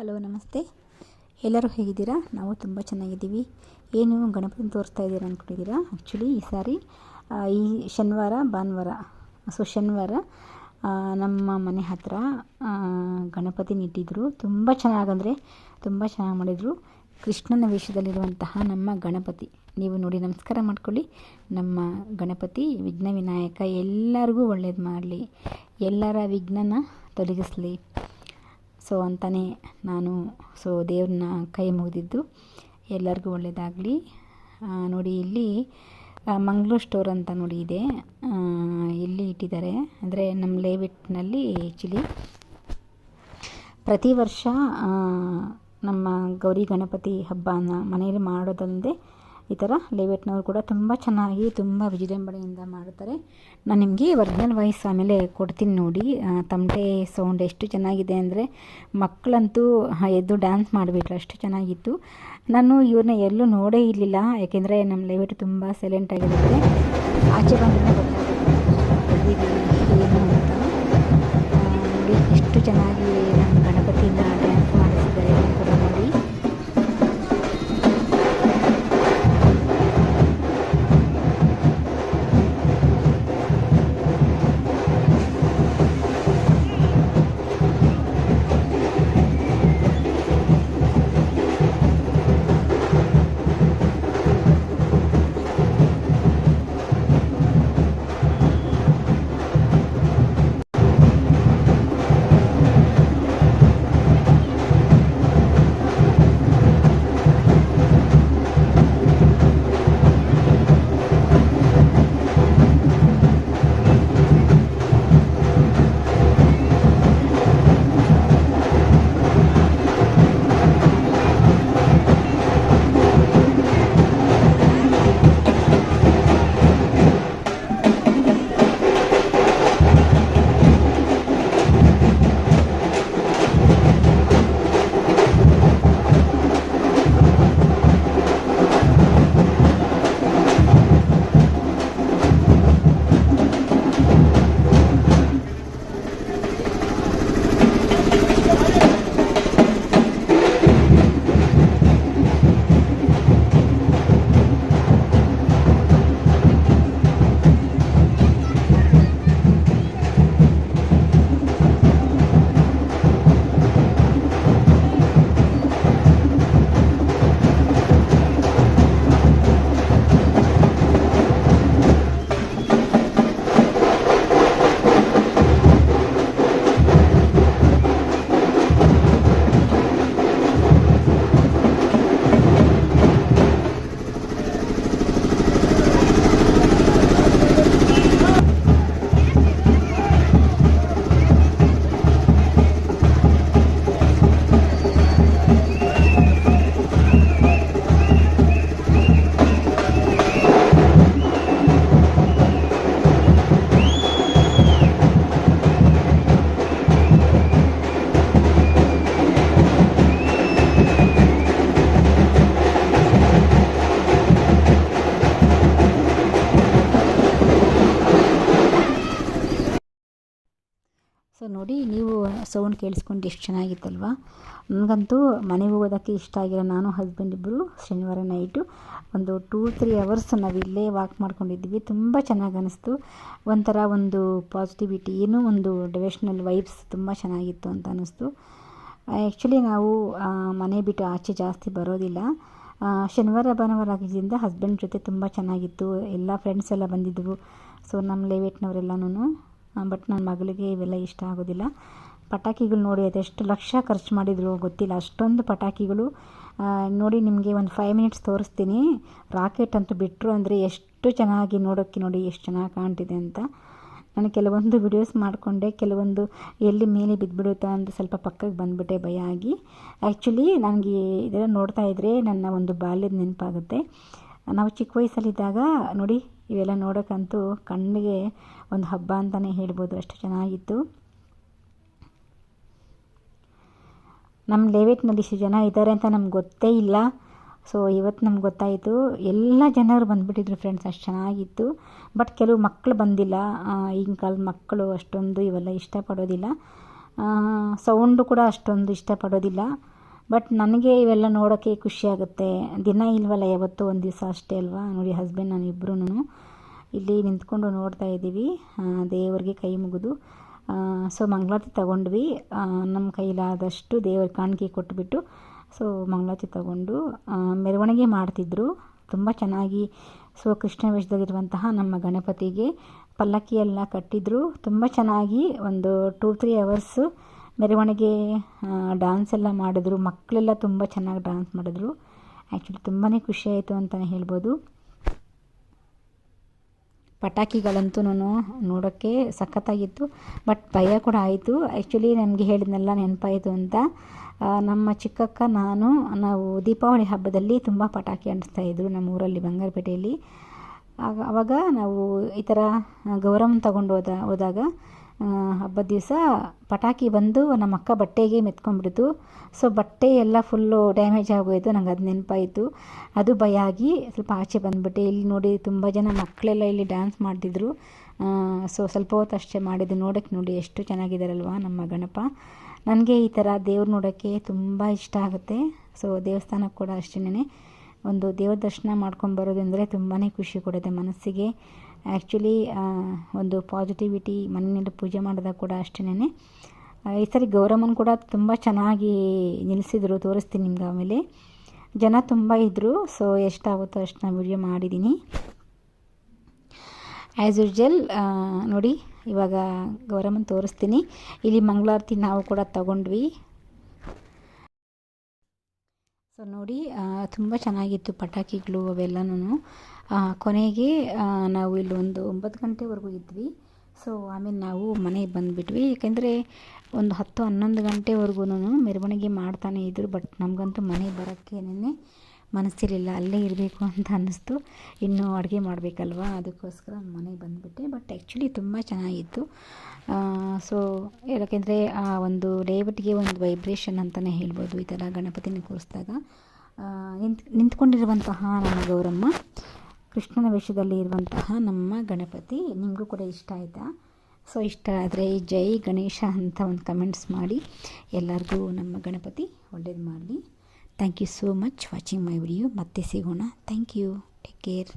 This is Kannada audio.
ಹಲೋ, ನಮಸ್ತೆ. ಎಲ್ಲರೂ ಹೇಗಿದ್ದೀರಾ? ನಾವು ತುಂಬ ಚೆನ್ನಾಗಿದ್ದೀವಿ. ಏನು ಗಣಪತಿ ತೋರಿಸ್ತಾ ಇದ್ದೀರಾ ಅಂದ್ಕೊಂಡಿದ್ದೀರಾ? ಆ್ಯಕ್ಚುಲಿ ಈ ಸಾರಿ ಈ ಶನಿವಾರ, ಭಾನುವಾರ ಸೊ ಶನಿವಾರ ನಮ್ಮ ಮನೆ ಹತ್ತಿರ ಗಣಪತಿನ ಇಟ್ಟಿದ್ರು ತುಂಬ ಚೆನ್ನಾಗಂದರೆ ತುಂಬ ಚೆನ್ನಾಗಿ ಮಾಡಿದರು. ಕೃಷ್ಣನ ವೇಷದಲ್ಲಿರುವಂತಹ ನಮ್ಮ ಗಣಪತಿ. ನೀವು ನೋಡಿ, ನಮಸ್ಕಾರ ಮಾಡ್ಕೊಳ್ಳಿ. ನಮ್ಮ ಗಣಪತಿ ವಿಘ್ನ ವಿನಾಯಕ ಎಲ್ಲರಿಗೂ ಒಳ್ಳೇದು ಮಾಡಲಿ. ಎಲ್ಲರ ವಿಘ್ನನ ತೊಲಗಿಸಲಿ. ಸೊ ಅಂತಲೇ ನಾನು, ಸೊ ದೇವ್ರನ್ನ ಕೈ ಮುಗಿದಿದ್ದು ಎಲ್ಲರಿಗೂ ಒಳ್ಳೆಯದಾಗಲಿ ನೋಡಿ ಇಲ್ಲಿ ಮಂಗ್ಳೂರು ಸ್ಟೋರ್ ಅಂತ ನೋಡಿ ಇದೆ. ಇಲ್ಲಿ ಇಟ್ಟಿದ್ದಾರೆ. ಅಂದರೆ ನಮ್ಮ ಲೇವಿಟ್ನಲ್ಲಿ ಆ್ಯಕ್ಚುಲಿ ಪ್ರತಿ ವರ್ಷ ನಮ್ಮ ಗೌರಿ ಗಣಪತಿ ಹಬ್ಬನ ಮನೆಯಲ್ಲಿ ಮಾಡೋದಲ್ಲದೆ ಈ ಥರ ಲೇವೇಟ್ನವ್ರು ಕೂಡ ತುಂಬ ಚೆನ್ನಾಗಿ ತುಂಬ ವಿಜೃಂಭಣೆಯಿಂದ ಮಾಡ್ತಾರೆ. ನಾನು ನಿಮಗೆ ಒರಿಜಿನಲ್ ವಾಯ್ಸ್ ಆಮೇಲೆ ಕೊಡ್ತೀನಿ ನೋಡಿ. ತಮಟೆ ಸೌಂಡ್ ಎಷ್ಟು ಚೆನ್ನಾಗಿದೆ ಅಂದರೆ ಮಕ್ಕಳಂತೂ ಎದ್ದು ಡ್ಯಾನ್ಸ್ ಮಾಡಿಬಿಟ್ರು, ಅಷ್ಟು ಚೆನ್ನಾಗಿತ್ತು. ನಾನು ಇವ್ರನ್ನ ಎಲ್ಲೂ ನೋಡೇ ಇರಲಿಲ್ಲ, ಯಾಕೆಂದರೆ ನಮ್ಮ ಲೇವೇಟ್ ತುಂಬ ಸೈಲೆಂಟ್ ಆಗಿರುತ್ತೆ. ಆಚೆ ಬಂದರೆ ಎಷ್ಟು ಚೆನ್ನಾಗಿ ಸೊ ನೋಡಿ, ನೀವು ಸೌಂಡ್ ಕೇಳಿಸ್ಕೊಂಡು ಎಷ್ಟು ಚೆನ್ನಾಗಿತ್ತಲ್ವಾ? ನನಗಂತೂ ಮನೆಗೆ ಹೋಗೋದಕ್ಕೆ ಇಷ್ಟ ಆಗಿಲ್ಲ ನಾನು ಹಸ್ಬೆಂಡ್ ಇಬ್ಬರು ಶನಿವಾರ ನೈಟು ಒಂದು ಟೂ ತ್ರೀ ಅವರ್ಸ್ ನಾವು ಇಲ್ಲೇ ವಾಕ್ ಮಾಡ್ಕೊಂಡಿದ್ವಿ. ತುಂಬ ಚೆನ್ನಾಗಿ ಅನ್ನಿಸ್ತು ಒಂಥರ ಒಂದು ಪಾಸಿಟಿವಿಟಿ ಏನೋ ಒಂದು ಡಿವೆಷ್ನಲ್ ವೈಬ್ಸ್ ತುಂಬ ಚೆನ್ನಾಗಿತ್ತು ಅಂತ ಅನ್ನಿಸ್ತು ಆ್ಯಕ್ಚುಲಿ ನಾವು ಮನೆ ಬಿಟ್ಟು ಆಚೆ ಜಾಸ್ತಿ ಬರೋದಿಲ್ಲ. ಶನಿವಾರ, ಭಾನುವಾರ ಆಗಿದ್ದರಿಂದ ಹಸ್ಬೆಂಡ್ ಜೊತೆ ತುಂಬ ಚೆನ್ನಾಗಿತ್ತು. ಎಲ್ಲ ಫ್ರೆಂಡ್ಸ್ ಎಲ್ಲ ಬಂದಿದ್ದರು ಸೊ ನಮ್ಮ ಲೇವೇಟ್ನವರೆಲ್ಲನೂ ಬಟ್ ನನ್ನ ಮಗಳಿಗೆ ಇವೆಲ್ಲ ಇಷ್ಟ ಆಗೋದಿಲ್ಲ. ಪಟಾಕಿಗಳು ನೋಡಿ ಅದೆಷ್ಟು ಲಕ್ಷ ಖರ್ಚು ಮಾಡಿದ್ರು ಗೊತ್ತಿಲ್ಲ. ಅಷ್ಟೊಂದು ಪಟಾಕಿಗಳು ನೋಡಿ ನಿಮಗೆ ಒಂದು ಫೈವ್ ಮಿನಿಟ್ಸ್ ತೋರಿಸ್ತೀನಿ. ರಾಕೆಟ್ ಅಂತೂ ಬಿಟ್ಟರು ಅಂದರೆ ಎಷ್ಟು ಚೆನ್ನಾಗಿ ನೋಡೋಕ್ಕೆ ನೋಡಿ ಎಷ್ಟು ಚೆನ್ನಾಗಿ ಕಾಣ್ತಿದೆ ಅಂತ. ನಾನು ಕೆಲವೊಂದು ವಿಡಿಯೋಸ್ ಮಾಡಿಕೊಂಡೆ, ಕೆಲವೊಂದು ಎಲ್ಲಿ ಮೇಲೆ ಬಿದ್ದುಬಿಡುತ್ತಾ ಅಂತ ಸ್ವಲ್ಪ ಪಕ್ಕಕ್ಕೆ ಬಂದುಬಿಟ್ಟೆ ಭಯ ಆಗಿ. ಆ್ಯಕ್ಚುಲಿ ನನಗೆ ಇದೆಲ್ಲ ನೋಡ್ತಾ ಇದ್ದರೆ ನನ್ನ ಒಂದು ಬಾಲ್ಯದ ನೆನಪಾಗುತ್ತೆ. ನಾವು ಚಿಕ್ಕ ವಯಸ್ಸಲ್ಲಿದ್ದಾಗ ನೋಡಿ ಇವೆಲ್ಲ ನೋಡೋಕ್ಕಂತೂ ಕಣ್ಣಿಗೆ ಒಂದು ಹಬ್ಬ ಅಂತಲೇ ಹೇಳ್ಬೋದು, ಅಷ್ಟು ಚೆನ್ನಾಗಿತ್ತು. ನಮ್ಮ ಲೇವೇಟ್ನಲ್ಲಿ ಇಷ್ಟು ಜನ ಇದ್ದಾರೆ ಅಂತ ನಮ್ಗೆ ಗೊತ್ತೇ ಇಲ್ಲ. ಸೊ ಇವತ್ತು ನಮ್ಗೆ ಗೊತ್ತಾಯಿತು. ಎಲ್ಲ ಜನರು ಬಂದುಬಿಟ್ಟಿದ್ರು ಫ್ರೆಂಡ್ಸ್ ಅಷ್ಟು ಚೆನ್ನಾಗಿತ್ತು. ಬಟ್ ಕೆಲವು ಮಕ್ಕಳು ಬಂದಿಲ್ಲ. ಈಗಿನ ಕಾಲದ ಮಕ್ಕಳು ಅಷ್ಟೊಂದು ಇವೆಲ್ಲ ಇಷ್ಟಪಡೋದಿಲ್ಲ. ಸೌಂಡು ಕೂಡ ಅಷ್ಟೊಂದು ಇಷ್ಟಪಡೋದಿಲ್ಲ. ಬಟ್ ನನಗೆ ಇವೆಲ್ಲ ನೋಡೋಕ್ಕೆ ಖುಷಿಯಾಗುತ್ತೆ ದಿನ ಇಲ್ವಲ್ಲ, ಯಾವತ್ತೂ ಒಂದು ದಿವಸ ಅಷ್ಟೇ ಅಲ್ವಾ? ನೋಡಿ ಹಸ್ಬೆಂಡ್ ನಾನು ಇಬ್ಬರೂ ಇಲ್ಲಿ ನಿಂತ್ಕೊಂಡು ನೋಡ್ತಾ ಇದ್ದೀವಿ. ದೇವರಿಗೆ ಕೈ ಮುಗಿದು. ಸೊ ಮಂಗಳಾರತಿ ತಗೊಂಡ್ವಿ. ನಮ್ಮ ಕೈಲಾದಷ್ಟು ದೇವರ ಕಾಣಿಕೆ ಕೊಟ್ಬಿಟ್ಟು ಸೊ ಮಂಗಳಾರತಿ ತಗೊಂಡು ಮೆರವಣಿಗೆ ಮಾಡ್ತಿದ್ರು. ತುಂಬ ಚೆನ್ನಾಗಿ ಸೊ ಕೃಷ್ಣ ವೇಷದಲ್ಲಿರುವಂತಹ ನಮ್ಮ ಗಣಪತಿಗೆ ಪಲ್ಲಕ್ಕಿಯೆಲ್ಲ ಕಟ್ಟಿದ್ರು. ತುಂಬ ಚೆನ್ನಾಗಿ, ಒಂದು ಟೂ ತ್ರೀ ಅವರ್ಸು ಮೆರವಣಿಗೆ ಡ್ಯಾನ್ಸ್ ಎಲ್ಲ ಮಾಡಿದ್ರು. ಮಕ್ಕಳೆಲ್ಲ ತುಂಬ ಚೆನ್ನಾಗಿ ಡ್ಯಾನ್ಸ್ ಮಾಡಿದ್ರು. ಆ್ಯಕ್ಚುಲಿ ತುಂಬಾ ಖುಷಿ ಆಯಿತು ಅಂತಲೇ ಹೇಳ್ಬೋದು. ಪಟಾಕಿಗಳಂತೂ ನೋಡೋಕ್ಕೆ ಸಖತ್ತಾಗಿತ್ತು. ಬಟ್ ಭಯ ಕೂಡ ಆಯಿತು. ಆ್ಯಕ್ಚುಲಿ ನನಗೆ ಹೇಳಿದ್ನೆಲ್ಲ ನೆನಪಾಯಿತು ಅಂತ. ನಮ್ಮ ಚಿಕ್ಕಕ್ಕ, ನಾನು, ನಾವು ದೀಪಾವಳಿ ಹಬ್ಬದಲ್ಲಿ ತುಂಬ ಪಟಾಕಿ ಅಂಟಿಸ್ತಾಯಿದ್ರು ನಮ್ಮ ಊರಲ್ಲಿ ಬಂಗಾರಪೇಟೆಯಲ್ಲಿ. ಆಗ ಆವಾಗ ನಾವು ಈ ಥರ ಗೌರಮ್ಮ ತಗೊಂಡು ಹೋದ, ಹೋದಾಗ ಹಬ್ಬದ ದಿವಸ ಪಟಾಕಿ ಬಂದು ನಮ್ಮ ಅಕ್ಕ ಬಟ್ಟೆಗೆ ಮೆತ್ಕೊಂಡ್ಬಿಡ್ತು. ಸೊ ಬಟ್ಟೆ ಎಲ್ಲ ಫುಲ್ಲು ಡ್ಯಾಮೇಜ್ ಆಗೋಯಿತು. ನಂಗೆ ಅದು ನೆನಪಾಯಿತು. ಅದು ಭಯ ಆಗಿ ಸ್ವಲ್ಪ ಆಚೆ ಬಂದುಬಿಟ್ಟೆ. ಇಲ್ಲಿ ನೋಡಿ ತುಂಬ ಜನ ಮಕ್ಕಳೆಲ್ಲ ಇಲ್ಲಿ ಡ್ಯಾನ್ಸ್ ಮಾಡ್ತಿದ್ರು. ಸೊ ಸ್ವಲ್ಪ ಹೊತ್ತು ಅಷ್ಟೇ ಮಾಡಿದ್ದು. ನೋಡೋಕ್ಕೆ ನೋಡಿ ಎಷ್ಟು ಚೆನ್ನಾಗಿದ್ದಾರಲ್ವ ನಮ್ಮ ಗಣಪ. ನನಗೆ ಈ ಥರ ದೇವ್ರು ನೋಡೋಕ್ಕೆ ತುಂಬ ಇಷ್ಟ ಆಗುತ್ತೆ. ಸೊ ದೇವಸ್ಥಾನಕ್ಕೆ ಕೂಡ ಅಷ್ಟೇ ಒಂದು ದೇವ್ರ ದರ್ಶನ ಮಾಡ್ಕೊಂಡು ಮಾಡ್ಕೊಂಬರೋದಂದರೆ ತುಂಬಾ ಖುಷಿ ಕೊಡುತ್ತೆ ಮನಸ್ಸಿಗೆ. ಆ್ಯಕ್ಚುಲಿ ಒಂದು ಪಾಸಿಟಿವಿಟಿ ಮನೆಯಲ್ಲಿ ಪೂಜೆ ಮಾಡಿದಾಗ ಕೂಡ ಅಷ್ಟೇ ಈ ಸರಿ ಗೌರಮ್ಮನ ಕೂಡ ತುಂಬ ಚೆನ್ನಾಗಿ ನಿಲ್ಲಿಸಿದ್ರು ತೋರಿಸ್ತೀನಿ ನಿಮ್ಗೆ ಆಮೇಲೆ. ಜನ ತುಂಬ ಇದ್ದರು ಸೊ ಎಷ್ಟಾಗುತ್ತೋ ಅಷ್ಟು ನಾನು ವಿಡಿಯೋ ಮಾಡಿದ್ದೀನಿ ಆ್ಯಸ್ ಯೂಶ್ವಲ್ ನೋಡಿ, ಇವಾಗ ಗೌರಮ್ಮನ ತೋರಿಸ್ತೀನಿ. ಇಲ್ಲಿ ಮಂಗಳಾರತಿ ನಾವು ಕೂಡ ತಗೊಂಡ್ವಿ. ಸೊ ನೋಡಿ ತುಂಬ ಚೆನ್ನಾಗಿತ್ತು ಪಟಾಕಿಗಳು ಅವೆಲ್ಲನೂ ಕೊನೆಗೆ ನಾವು ಇಲ್ಲಿ ಒಂದು ಒಂಬತ್ತು ಗಂಟೆವರೆಗೂ ಇದ್ವಿ. ಸೊ, ಆಮೇಲೆ ನಾವು ಮನೆಗೆ ಬಂದುಬಿಟ್ವಿ. ಏಕೆಂದರೆ ಒಂದು ಹತ್ತು ಹನ್ನೊಂದು ಗಂಟೆವರೆಗೂ ಮೆರವಣಿಗೆ ಮಾಡ್ತಾನೆ ಇದ್ದರು ಬಟ್ ನಮಗಂತೂ ಮನೆಗೆ ಬರೋಕ್ಕೇನೆ ಮನಸ್ಸಿರಲಿಲ್ಲ ಅಲ್ಲೇ ಇರಬೇಕು ಅಂತ ಅನ್ನಿಸ್ತು. ಇನ್ನೂ ಅಡುಗೆ ಮಾಡಬೇಕಲ್ವ? ಅದಕ್ಕೋಸ್ಕರ ಮನೆಗೆ ಬಂದುಬಿಟ್ಟೆ. ಬಟ್ ಆ್ಯಕ್ಚುಲಿ ತುಂಬ ಚೆನ್ನಾಗಿತ್ತು. ಸೊ ಯಾಕೆಂದರೆ ಆ ಒಂದು ಡೇವಿಟ್ಗೆ ಒಂದು ವೈಬ್ರೇಷನ್ ಅಂತಲೇ ಹೇಳ್ಬೋದು ಈ ಥರ ಗಣಪತಿನ ಕೂರಿಸಿದಾಗ. ನಿಂತು, ನಿಂತ್ಕೊಂಡಿರುವಂತಹ ನಮ್ಮ ಗೌರಮ್ಮ, ಕೃಷ್ಣನ ವೇಷದಲ್ಲಿ ಇರುವಂತಹ ನಮ್ಮ ಗಣಪತಿ, ನಿಮಗೂ ಕೂಡ ಇಷ್ಟ ಆಯಿತಾ? ಸೊ ಇಷ್ಟ ಆದರೆ ಜೈ ಗಣೇಶ ಅಂತ ಒಂದು ಕಮೆಂಟ್ಸ್ ಮಾಡಿ ಎಲ್ಲರಿಗೂ ನಮ್ಮ ಗಣಪತಿ ಒಳ್ಳೇದು ಮಾಡಲಿ. thank you so much watching my video ಮತ್ತೆ ಸಿಗೋಣ ಥ್ಯಾಂಕ್ ಯು ಟೇಕ್ ಕೇರ್